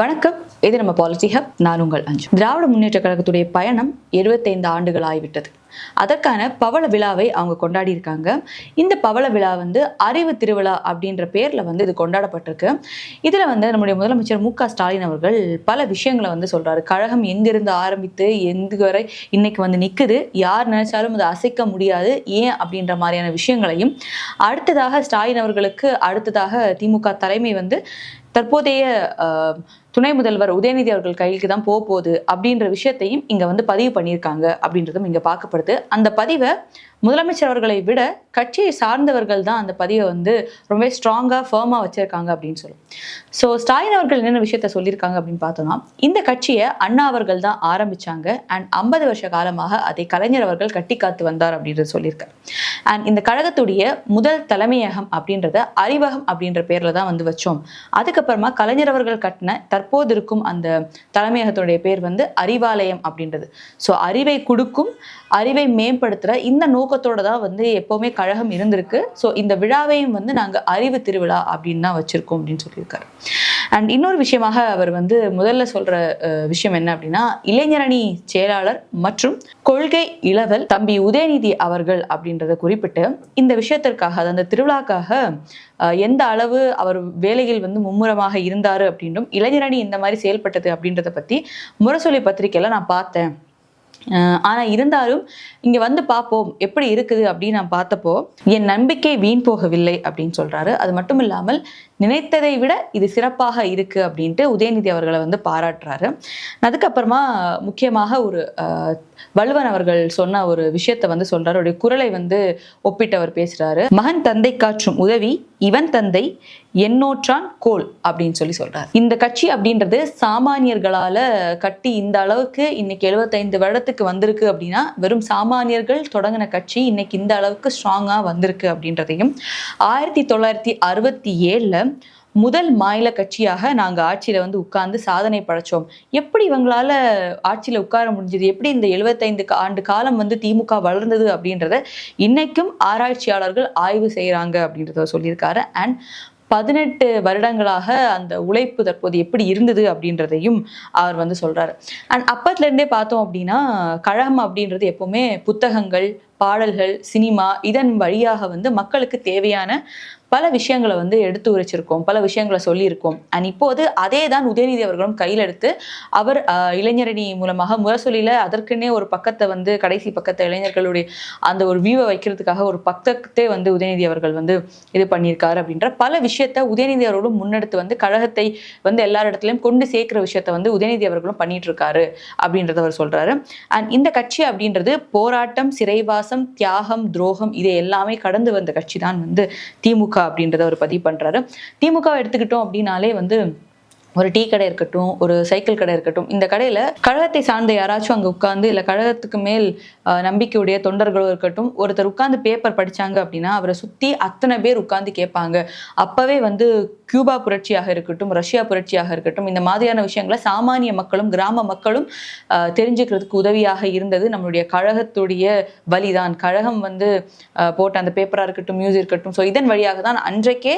வணக்கம். இது நம்ம பாலிசி ஹப் நான் உங்கள் அஞ்சு. திராவிட முன்னேற்ற கழகத்துடைய பயணம் 75 ஆண்டுகள் ஆகிவிட்டது. அதற்கான பவள விழாவை அவங்க கொண்டாடி இருக்காங்க. இந்த பவள விழா வந்து அறிவு திருவிழா அப்படின்ற பேரில் வந்து இது கொண்டாடப்பட்டிருக்கு. இதில் வந்து நம்முடைய முதலமைச்சர் மு ஸ்டாலின் அவர்கள் பல விஷயங்களை வந்து சொல்கிறாரு கழகம் எங்கிருந்து ஆரம்பித்து எந்த வரை இன்னைக்கு வந்து நிற்குது யார் நினைச்சாலும் அதை அசைக்க முடியாது. ஏன் அப்படின்ற மாதிரியான விஷயங்களையும் அடுத்ததாக ஸ்டாலின் அவர்களுக்கு அடுத்ததாக திமுக தலைமை வந்து தற்போதைய துணை முதல்வர் உதயநிதி அவர்கள் கையிலுக்கு தான் போக போகுது அப்படின்ற விஷயத்தையும் இங்க வந்து பதிவு பண்ணியிருக்காங்க அப்படின்றதும் இங்க பார்க்கப்படுது. அந்த பதிவை முதலமைச்சர் அவர்களை விட கட்சியை சார்ந்தவர்கள் தான் அந்த பதிவை வந்து ரொம்ப ஸ்ட்ராங்காக ஃபேர்மாக வச்சிருக்காங்க அப்படின்னு சொல்லும். ஸோ ஸ்டாலின் அவர்கள் என்னென்ன விஷயத்த சொல்லியிருக்காங்க அப்படின்னு பார்த்தோம்னா இந்த கட்சியை அண்ணா அவர்கள் தான் ஆரம்பிச்சாங்க அண்ட் ஐம்பது வருஷ காலமாக அதை கலைஞர் அவர்கள் கட்டி காத்து வந்தார் அப்படின்றது சொல்லியிருக்காரு. அண்ட் இந்த கழகத்துடைய முதல் தலைமையகம் அப்படின்றத அறிவகம் அப்படின்ற பேர்ல தான் வந்து வச்சோம். அதுக்கப்புறமா கலைஞர் அவர்கள் கட்டின தற்போது இருக்கும் அந்த தலைமையகத்துடைய பேர் வந்து அறிவாலயம் அப்படின்றது. ஸோ அறிவை கொடுக்கும் அறிவை மேம்படுத்துற இந்த நோக்கத்தோடு தான் வந்து எப்பவுமே கழகம் இருந்திருக்கு. ஸோ இந்த விழாவையும் வந்து நாங்க அறிவு திருவிழா அப்படின்னு தான் வச்சிருக்கோம் அப்படின்னு சொல்லியிருக்காரு. அண்ட் இன்னொரு விஷயமாக அவர் வந்து முதல்ல சொல்ற விஷயம் என்ன அப்படின்னா இளைஞரணி செயலாளர் மற்றும் கொள்கை இளவல் தம்பி உதயநிதி அவர்கள் அப்படின்றத குறிப்பிட்டு இந்த விஷயத்திற்காக அது அந்த திருவிழாக்காக எந்த அளவு அவர் வேலையில் வந்து மும்முரமாக இருந்தாரு அப்படின்றும் இளைஞரணி இந்த மாதிரி செயல்பட்டது அப்படின்றத பத்தி முரசொலி பத்திரிக்கையில நான் பார்த்தேன். அஹ் ஆனா இருந்தாலும் இங்க வந்து பார்ப்போம் எப்படி இருக்குது அப்படின்னு நான் பார்த்தப்போ என் நம்பிக்கை வீண் போகவில்லை அப்படின்னு சொல்றாரு. அது மட்டும் இல்லாமல் நினைத்ததை விட இது சிறப்பாக இருக்கு அப்படின்ட்டு உதயநிதி அவர்களை வந்து பாராட்டுறாரு. அதுக்கப்புறமா முக்கியமாக ஒரு வள்ளுவன் அவர்கள் சொன்ன ஒரு விஷயத்தை வந்து சொல்றாரு. அவருடைய குரலை வந்து ஒப்பிட்டு அவர் பேசுறாரு. மகன் தந்தை காற்றும் உதவி இவன் தந்தை எண்ணோற்றான் கோல் அப்படின்னு சொல்லி சொல்றாரு. இந்த கட்சி அப்படின்றது சாமானியர்களால கட்டி இந்த அளவுக்கு இன்னைக்கு 75 வருடத்துக்கு வந்திருக்கு அப்படின்னா வெறும் சாமானியர்கள் தொடங்கின கட்சி இன்னைக்கு இந்த அளவுக்கு ஸ்ட்ராங்கா வந்திருக்கு அப்படின்றதையும் ஆயிரத்தி தொள்ளாயிரத்தி அறுபத்தி ஏழுல முதல் மாநில கட்சியாக நாங்கள் ஆட்சியில வந்து உட்கார்ந்து சாதனை படைச்சோம். எப்படி இவங்களால ஆட்சியில் உட்கார முடிஞ்சது? எப்படி இந்த எழுபத்தைந்து ஆண்டு காலம் வந்து திமுக வளர்ந்தது அப்படின்றத இன்னைக்கும் ஆராய்ச்சியாளர்கள் ஆய்வு செய்கிறாங்க அப்படின்றத சொல்லியிருக்காரு. அண்ட் பதினெட்டு வருடங்களாக அந்த உழைப்பு தற்போது எப்படி இருந்தது அப்படின்றதையும் அவர் வந்து சொல்றாரு. அண்ட் அப்பத்துல இருந்தே பார்த்தோம் அப்படின்னா கழகம் அப்படின்றது எப்போவுமே புத்தகங்கள் பாடல்கள் சினிமா இதன் வழியாக வந்து மக்களுக்கு தேவையான பல விஷயங்களை வந்து எடுத்து உரைச்சிருக்கோம் பல விஷயங்களை சொல்லியிருக்கோம். அண்ட் இப்போது அதே தான் உதயநிதி அவர்களும் கையில் எடுத்து அவர் இளைஞரணி மூலமாக முரசொலியில் அதற்குன்னே ஒரு பக்கத்தை வந்து கடைசி பக்கத்தை இளைஞர்களுடைய அந்த ஒரு வியூவை வைக்கிறதுக்காக ஒரு பக்கத்தை வந்து உதயநிதி அவர்கள் வந்து இது பண்ணியிருக்காரு அப்படின்ற பல விஷயத்த உதயநிதி அவர்களும் முன்னெடுத்து வந்து கழகத்தை வந்து எல்லார் இடத்துலையும் கொண்டு சேர்க்கிற விஷயத்த வந்து உதயநிதி அவர்களும் பண்ணிட்டு இருக்காரு அப்படின்றத அவர் சொல்றாரு. அண்ட் இந்த கட்சி அப்படின்றது போராட்டம் சிறைவாசம் தியாகம் துரோகம் இதை எல்லாமே கடந்து வந்த கட்சி தான் வந்து திமுக அப்படின்றத அவர் பதிவு பண்ணுறாரு திமுக எடுத்துக்கிட்டோம் அப்படின்னாலே வந்து ஒரு டீ கடை இருக்கட்டும் ஒரு சைக்கிள் கடை இருக்கட்டும் இந்த கடையில் கழகத்தை சார்ந்த யாராச்சும் அங்கே உட்காந்து இல்லை கழகத்துக்கு மேல் நம்பிக்கையுடைய தொண்டர்களோ இருக்கட்டும் ஒருத்தர் உட்காந்து பேப்பர் படிச்சாங்க அப்படின்னா அவரை சுற்றி அத்தனை பேர் உட்காந்து கேட்பாங்க. அப்போவே வந்து கியூபா புரட்சியாக இருக்கட்டும் ரஷ்யா புரட்சியாக இருக்கட்டும் இந்த மாதிரியான விஷயங்களை சாமானிய மக்களும் கிராம மக்களும் தெரிஞ்சுக்கிறதுக்கு உதவியாக இருந்தது நம்மளுடைய கழகத்துடைய வழிதான் கழகம் வந்து போட்ட அந்த பேப்பராக இருக்கட்டும் மியூசிக் இருக்கட்டும். ஸோ இதன் வழியாக தான் அன்றைக்கே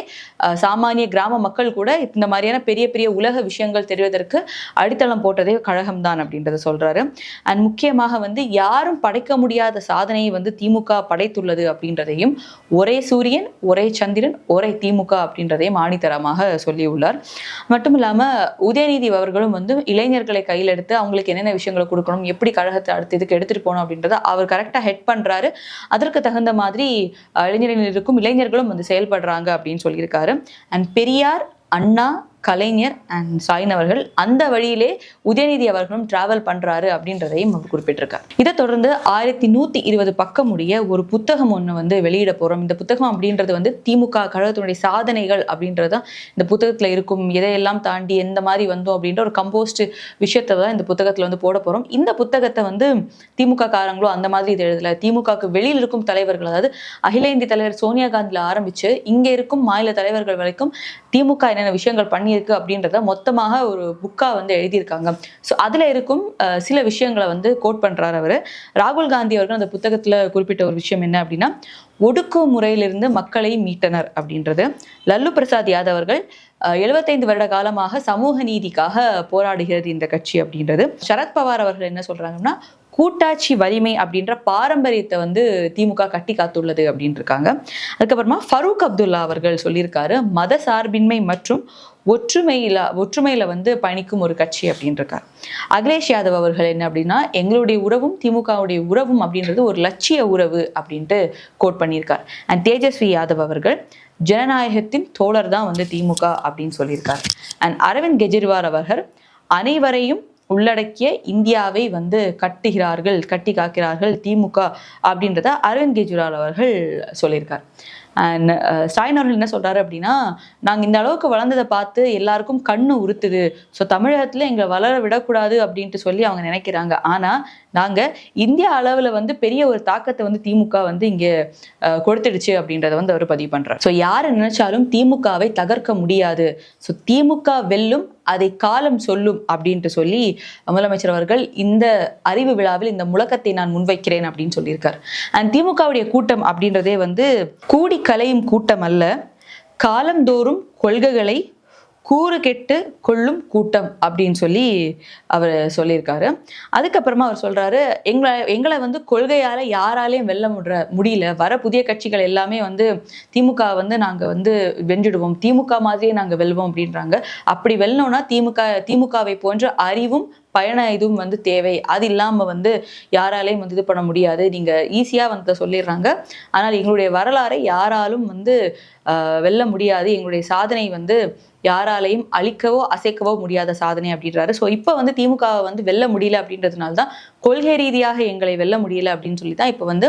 சாமானிய கிராம மக்கள் கூட இந்த மாதிரியான பெரிய பெரிய உலக விஷயங்கள் தெரிவதற்கு அடித்தளம் போட்டதே கழகம் தான் அப்படின்றத சொல்றாரு. அண்ட் முக்கியமாக வந்து யாரும் படைக்க முடியாத சாதனையை வந்து திமுக படைத்துள்ளது அப்படின்றதையும் ஒரே சூரியன் ஒரே சந்திரன் ஒரே திமுக அப்படின்றதையும் ஆணித்தரமாக சொல்லியுள்ளார். மட்டும் இல்லாம உதயநிதி அவர்களும் வந்து இளைஞர்களை கையில் எடுத்து அவங்களுக்கு என்னென்ன விஷயங்களை கொடுக்கணும் எப்படி கழகத்தை அடுத்த இதுக்கு எடுத்துட்டு போகணும் அப்படின்றத அவர் கரெக்டா ஹெட் பண்றாரு. அதற்கு தகுந்த மாதிரி அஹ், இளைஞர்கள் இருக்கும் இளைஞர்களும் வந்து செயல்படுறாங்க அப்படின்னு சொல்லியிருக்காரு. அண்ட் பெரியார் அண்ணா கலைஞர் அண்ட் ஸ்டாலின் அவர்கள் அந்த வழியிலே உதயநிதி அவர்களும் டிராவல் பண்றாரு அப்படின்றதையும் அவர் குறிப்பிட்டிருக்கார். இதை தொடர்ந்து ஆயிரத்தி நூத்தி இருபது பக்கம் உடைய ஒரு புத்தகம் ஒன்று வந்து வெளியிட போறோம். இந்த புத்தகம் அப்படின்றது வந்து திமுக கழகத்தினுடைய சாதனைகள் அப்படின்றது தான் இந்த புத்தகத்துல இருக்கும். எதையெல்லாம் தாண்டி எந்த மாதிரி வந்தோம் அப்படின்ற ஒரு கம்போஸ்ட் விஷயத்தை தான் இந்த புத்தகத்துல வந்து போட போறோம். இந்த புத்தகத்தை வந்து திமுக காரங்களோ அந்த மாதிரி இது எழுதல. திமுகவுக்கு வெளியில் இருக்கும் தலைவர்கள் அதாவது அகில இந்திய தலைவர் சோனியா காந்தியில ஆரம்பிச்சு இங்க இருக்கும் மாநில தலைவர்கள் வரைக்கும் திமுக என்னென்ன விஷயங்கள் பண்ணி பண்ணியிருக்கு அப்படின்றத மொத்தமாக ஒரு புக்காக வந்து எழுதியிருக்காங்க. ஸோ அதில் இருக்கும் சில விஷயங்களை வந்து கோட் பண்ணுறாரு அவர். ராகுல் காந்தி அவர்கள் அந்த புத்தகத்தில் குறிப்பிட்ட ஒரு விஷயம் என்ன அப்படின்னா ஒடுக்குமுறையிலிருந்து மக்களை மீட்டனர் அப்படின்றது. லல்லு பிரசாத் யாதவ் அவர்கள் எழுபத்தைந்து வருட காலமாக சமூக நீதிக்காக போராடுகிறது இந்த கட்சி அப்படின்றது. சரத்பவார் அவர்கள் என்ன சொல்றாங்கன்னா கூட்டாட்சி வலிமை அப்படின்ற பாரம்பரியத்தை வந்து திமுக கட்டி காத்துள்ளது அப்படின்னு இருக்காங்க அதுக்கப்புறமா ஃபரூக் அப்துல்லா அவர்கள் சொல்லியிருக்காரு மத சார்பின்மை மற்றும் ஒற்றுமையில ஒற்றுமையில வந்து பயணிக்கும் ஒரு கட்சி அப்படின்னு இருக்காரு அகிலேஷ் யாதவ் அவர்கள் என்ன அப்படின்னா எங்களுடைய உறவும் திமுகவுடைய உறவும் அப்படின்றது ஒரு லட்சிய உறவு அப்படின்ட்டு கோட் பண்ணியிருக்கார். அண்ட் தேஜஸ்வி யாதவ் அவர்கள் ஜனநாயகத்தின் தோழர் தான் வந்து திமுக அப்படின்னு சொல்லியிருக்கார். அண்ட் அரவிந்த் கெஜ்ரிவால் அவர்கள் அனைவரையும் உள்ளடக்கிய இந்தியாவை வந்து கட்டுகிறார்கள் கட்டி காக்கிறார்கள் திமுக அப்படின்றத அரவிந்த் கெஜ்ரிவால் அவர்கள் சொல்லியிருக்கார். அண்ட் ஸ்டாலின் அவர்கள் என்ன சொல்றாரு அப்படின்னா நாங்கள் இந்த அளவுக்கு வளர்ந்ததை பார்த்து எல்லாருக்கும் கண்ணு உறுத்துது. ஸோ தமிழகத்தில் எங்களை வளர விடக்கூடாது அப்படின்ட்டு சொல்லி அவங்க நினைக்கிறாங்க. ஆனால் நாங்கள் இந்திய அளவில் வந்து பெரிய ஒரு தாக்கத்தை வந்து திமுக வந்து இங்கே கொடுத்துடுச்சு அப்படின்றத வந்து அவர் பதிவு பண்றார். ஸோ யார் நினைச்சாலும் திமுகவை தகர்க்க முடியாது. ஸோ திமுக வெல்லும் அதை காலம் சொல்லும் அப்படின்ட்டு சொல்லி முதலமைச்சர் அவர்கள் இந்த அறிவு விழாவில் இந்த முழக்கத்தை நான் முன்வைக்கிறேன் அப்படின்னு சொல்லியிருக்கார். அண்ட் திமுகவுடைய கூட்டம் அப்படின்றதே வந்து கூடி கலையும் கூட்டம் அல்ல. காலந்தோறும் கொள்கைகளை கூறு கெட்டு கொள்ளும் கூட்டம் அப்படின்னு சொல்லி அவர் சொல்லியிருக்காரு. அதுக்கப்புறமா அவர் சொல்றாரு எங்களை எங்களை வந்து கொள்கையால யாராலையும் வெல்ல முடிய முடியல. வர புதிய கட்சிகள் எல்லாமே வந்து திமுக வந்து நாங்க வந்து வென்றுடுவோம். திமுக மாதிரியே நாங்க வெல்வோம் அப்படின்றாங்க. அப்படி வெல்லணும்னா திமுக திமுகவை போன்ற அறிவும் பயண இதுவும் வந்து தேவை. அது இல்லாம வந்து யாராலையும் வந்து இது பண்ண முடியாது. நீங்க ஈஸியா வந்து சொல்லிடுறாங்க. ஆனால் எங்களுடைய வரலாறை யாராலும் வந்து வெல்ல முடியாது. எங்களுடைய சாதனை வந்து யாராலையும் அழிக்கவோ அசைக்கவோ முடியாத சாதனை அப்படின்றாரு. ஸோ இப்போ வந்து திமுகவை வந்து வெல்ல முடியல அப்படின்றதுனால தான் கொள்கை ரீதியாக எங்களை வெல்ல முடியல அப்படின்னு சொல்லி தான் இப்போ வந்து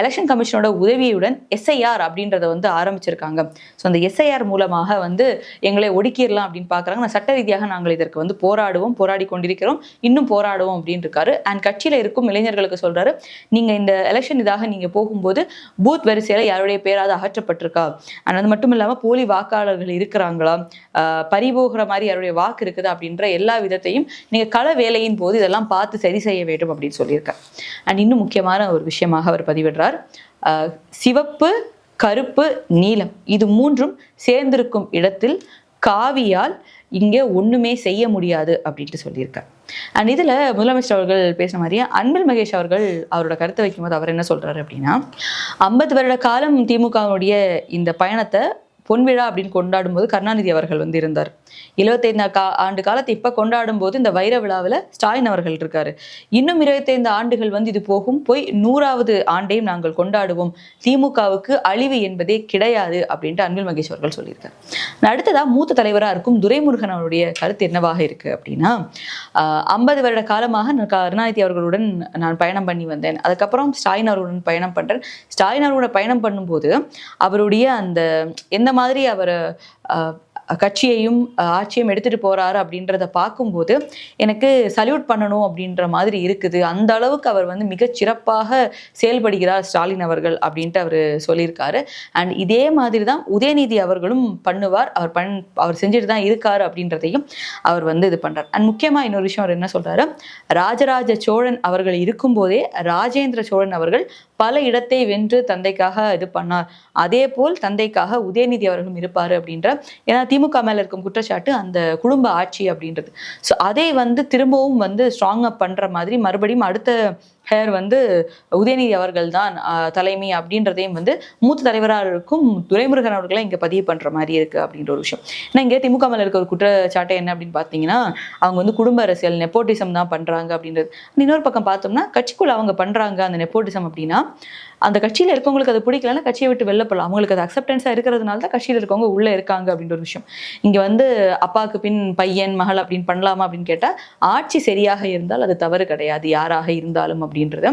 எலெக்ஷன் கமிஷனோட உதவியுடன் எஸ்ஐஆர் அப்படின்றத வந்து ஆரம்பிச்சிருக்காங்க. ஸோ அந்த எஸ்ஐஆர் மூலமாக வந்து எங்களை ஒடுக்கிடலாம் அப்படின்னு பார்க்குறாங்க நான் சட்ட ரீதியாக நாங்கள் இதற்கு வந்து போராடுவோம் போராடி கொண்டிருக்கிறோம் இன்னும் போராடுவோம் அப்படின்னு இருக்காரு அண்ட் கட்சியில் இருக்கும் இளைஞர்களுக்கு சொல்றாரு நீங்க இந்த எலெக்ஷன் இதாக நீங்க போகும்போது பூத் வரிசையில் யாருடைய பேராவது அகற்றப்பட்டிருக்கா? அண்ட் அது மட்டும் இல்லாமல் போலி வாக்காளர்கள் இருக்கிறாங்களா? பறிபோகிற மாதிரி யாருடைய வாக்கு இருக்குது அப்படின்ற எல்லா விதத்தையும் நீங்கள் கள வேலையின் போது இதெல்லாம் பார்த்து சரி செய்ய வேண்டும் அப்படின்னு சொல்லியிருக்கார். அண்ட் இன்னும் முக்கியமான ஒரு விஷயமாக அவர் பதிவிடுறார். சிவப்பு கருப்பு நீலம் இது மூன்றும் சேர்ந்திருக்கும் இடத்தில் காவியால் இங்கே ஒன்றுமே செய்ய முடியாது அப்படின்ட்டு சொல்லியிருக்கார். அண்ட் இதில் முதலமைச்சர் அவர்கள் பேசின மாதிரியே அன்பில் மகேஷ் அவர்கள் அவரோட கருத்தை வைக்கும்போது அவர் என்ன சொல்கிறாரு அப்படின்னா ஐம்பது வருட காலம் திமுகவுடைய இந்த பயணத்தை பொன்விழா அப்படின்னு கொண்டாடும் போது கருணாநிதி அவர்கள் வந்து இருந்தார். இருபத்தைந்து கா ஆண்டு காலத்தை இப்ப கொண்டாடும் போது இந்த வைர விழாவில் ஸ்டாலின் அவர்கள் இருக்காரு. இன்னும் இருபத்தைந்து ஆண்டுகள் வந்து இது போகும். போய் நூறாவது ஆண்டையும் நாங்கள் கொண்டாடுவோம். திமுகவுக்கு அழிவு என்பதே கிடையாது அப்படின்ட்டு அன்பில் மகேஷ் அவர்கள் சொல்லியிருக்காரு. அடுத்ததா மூத்த தலைவராக இருக்கும் துரைமுருகன் அவருடைய கருத்து என்னவாக இருக்கு அப்படின்னா ஐம்பது வருட காலமாக நான் கருணாநிதி அவர்களுடன் நான் பயணம் பண்ணி வந்தேன். அதுக்கப்புறம் ஸ்டாலின் அவர்களுடன் பயணம் பண்றேன். ஸ்டாலின் அவர்களோட பயணம் பண்ணும்போது அவருடைய அந்த எந்த மாதிரி அவர் கட்சியையும் ஆட்சியும் எடுத்துட்டு போறாரு அப்படின்றத பார்க்கும்போது எனக்கு சல்யூட் பண்ணணும் அப்படின்ற மாதிரி இருக்குது. அந்த அளவுக்கு அவர் வந்து மிகச் சிறப்பாக செயல்படுகிறார் ஸ்டாலின் அவர்கள் அப்படின்ட்டு அவர் சொல்லியிருக்காரு. அண்ட் இதே மாதிரி தான் உதயநிதி அவர்களும் பண்ணுவார். அவர் பண் அவர் செஞ்சுட்டு தான் இருக்காரு அப்படின்றதையும் அவர் வந்து இது பண்றார். அண்ட் முக்கியமா இன்னொரு விஷயம் அவர் என்ன சொல்றாரு? ராஜராஜ சோழன் அவர்கள் இருக்கும்போதே ராஜேந்திர சோழன் அவர்கள் பல இடத்தை வென்று தந்தைக்காக இது பண்ணார். அதே போல் தந்தைக்காக உதயநிதி அவர்களும் இருப்பாரு அப்படின்ற ஏன்னா திமுக மேல இருக்கும் குற்றச்சாட்டு அந்த குடும்ப ஆட்சி அப்படின்றது. ஸோ அதை வந்து திரும்பவும் வந்து ஸ்ட்ராங் அப் பண்ற மாதிரி மறுபடியும் அடுத்த ஹேர் வந்து உதயநிதி அவர்கள் தான் தலைமை அப்படின்றதையும் வந்து மூத்த தலைவராக இருக்கும் துரைமுருகன் அவர்களை இங்க பதிவு பண்ற மாதிரி இருக்கு அப்படின்ற ஒரு விஷயம். ஏன்னா இங்கே திமுக மேல இருக்க ஒரு குற்றச்சாட்டை என்ன அப்படின்னு பார்த்தீங்கன்னா அவங்க வந்து குடும்ப அரசியல் நெப்போட்டிசம் தான் பண்றாங்க அப்படின்றது. இன்னொரு பக்கம் பார்த்தோம்னா கட்சிக்குள்ள அவங்க பண்றாங்க அந்த நெப்போட்டிசம் அப்படின்னா அந்த கட்சியில இருக்கவங்களுக்கு அது பிடிக்கலன்னா கட்சியை விட்டு வெளில போகலாம் அவங்களுக்கு அது அக்செப்டன்ஸாக இருக்கிறதுனால தான் கட்சியில இருக்கவங்க உள்ளே இருக்காங்க அப்படின்ற ஒரு விஷயம். இங்க வந்து அப்பாவுக்கு பின் பையன் மகள் அப்படின்னு பண்ணலாமா அப்படின்னு கேட்டா ஆட்சி சரியாக இருந்தால் அது தவறு கிடையாது. யாராக இருந்தாலும் அப்படின்னு அப்படின்றது.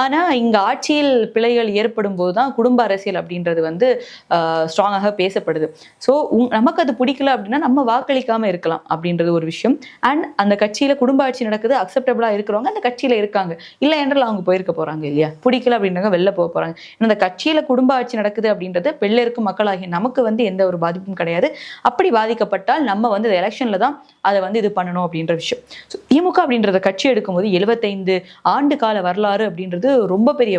ஆனால் இங்கே ஆட்சியில் பிழைகள் ஏற்படும் போது தான் குடும்ப அரசியல் அப்படின்றது வந்து ஸ்ட்ராங்காக பேசப்படுது. ஸோ நமக்கு அது பிடிக்கல அப்படின்னா நம்ம வாக்களிக்காமல் இருக்கலாம் அப்படின்றது ஒரு விஷயம். அண்ட் அந்த கட்சியில் குடும்ப ஆட்சி நடக்குது அக்செப்டபிளாக இருக்கிறவங்க அந்த கட்சியில் இருக்காங்க. இல்லை என்றால் அவங்க போயிருக்க போகிறாங்க இல்லையா? பிடிக்கல அப்படின்றவங்க வெளில போக போகிறாங்க இந்த கட்சியில் குடும்ப ஆட்சி நடக்குது அப்படின்றது வெளில இருக்கும் மக்களாகிய நமக்கு வந்து எந்த ஒரு பாதிப்பும் கிடையாது. அப்படி பாதிக்கப்பட்டால் நம்ம வந்து எலெக்ஷனில் தான் அதை வந்து இது பண்ணணும் அப்படின்ற விஷயம். ஸோ திமுக அப்படின்றத கட்சி எடுக்கும்போது எழுபத்தைந்து ஆண்டு கால வரலாறு அப்படின்றது ரொம்ப பெரிய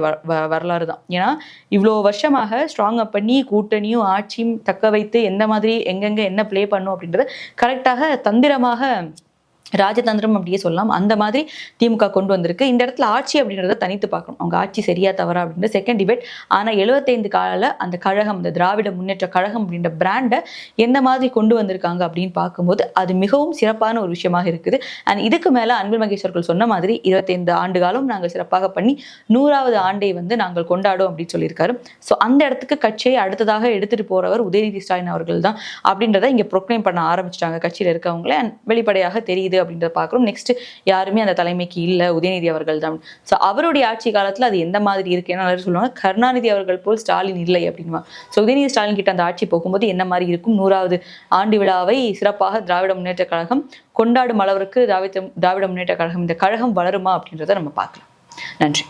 வரலாறு தான். ஏன்னா இவ்வளோ வருஷமாக ஸ்ட்ராங் அப் பண்ணி கூட்டணியும் ஆட்சியும் தக்க வைத்து எந்த மாதிரி எங்கெங்கே என்ன ப்ளே பண்ணும் அப்படின்றத கரெக்டாக தந்திரமாக ராஜதந்திரம் அப்படியே சொல்லலாம். அந்த மாதிரி திமுக கொண்டு வந்திருக்கு. இந்த இடத்துல ஆட்சி அப்படின்றத தனித்து பார்க்கணும். அவங்க ஆட்சி சரியா தவறா அப்படின்ற செகண்ட் டிபேட் ஆனால் எழுபத்தைந்து காலில் அந்த கழகம் இந்த திராவிட முன்னேற்ற கழகம் அப்படின்ற பிராண்டை எந்த மாதிரி கொண்டு வந்திருக்காங்க அப்படின்னு பார்க்கும்போது அது மிகவும் சிறப்பான ஒரு விஷயமாக இருக்குது. அண்ட் இதுக்கு மேலே அன்பில் மகேஸ்வர்கள் சொன்ன மாதிரி இருபத்தைந்து ஆண்டு காலம் நாங்கள் சிறப்பாக பண்ணி நூறாவது ஆண்டை வந்து நாங்கள் கொண்டாடும் அப்படின்னு சொல்லியிருக்காரு. ஸோ அந்த இடத்துக்கு கட்சியை அடுத்ததாக எடுத்துட்டு போறவர் உதயநிதி ஸ்டாலின் அவர்கள் தான் அப்படின்றத இங்கே ப்ரொக்ளைம் பண்ண ஆரம்பிச்சிட்டாங்க கட்சியில் இருக்கவங்களே. அண்ட் வெளிப்படையாக தெரியுது அப்படின்றத பார்க்குறோம். நெக்ஸ்ட் யாருமே அந்த தலைமைக்கு இல்லை. உதயநிதி அவர்கள் தான். ஸோ அவருடைய ஆட்சி காலத்தில் அது எந்த மாதிரி இருக்கு? ஏன்னா சொல்லுவாங்க கருணாநிதி அவர்கள் போல் ஸ்டாலின் இல்லை அப்படின்வா ஸோ உதயநிதி ஸ்டாலின் கிட்ட அந்த ஆட்சி போகும்போது என்ன மாதிரி இருக்கும்? நூறாவது ஆண்டு விழாவை சிறப்பாக திராவிட முன்னேற்ற கழகம் கொண்டாடும் அளவிற்கு திராவிட திராவிட முன்னேற்ற கழகம் இந்த கழகம் வளருமா அப்படின்றத நம்ம பார்க்கலாம். நன்றி.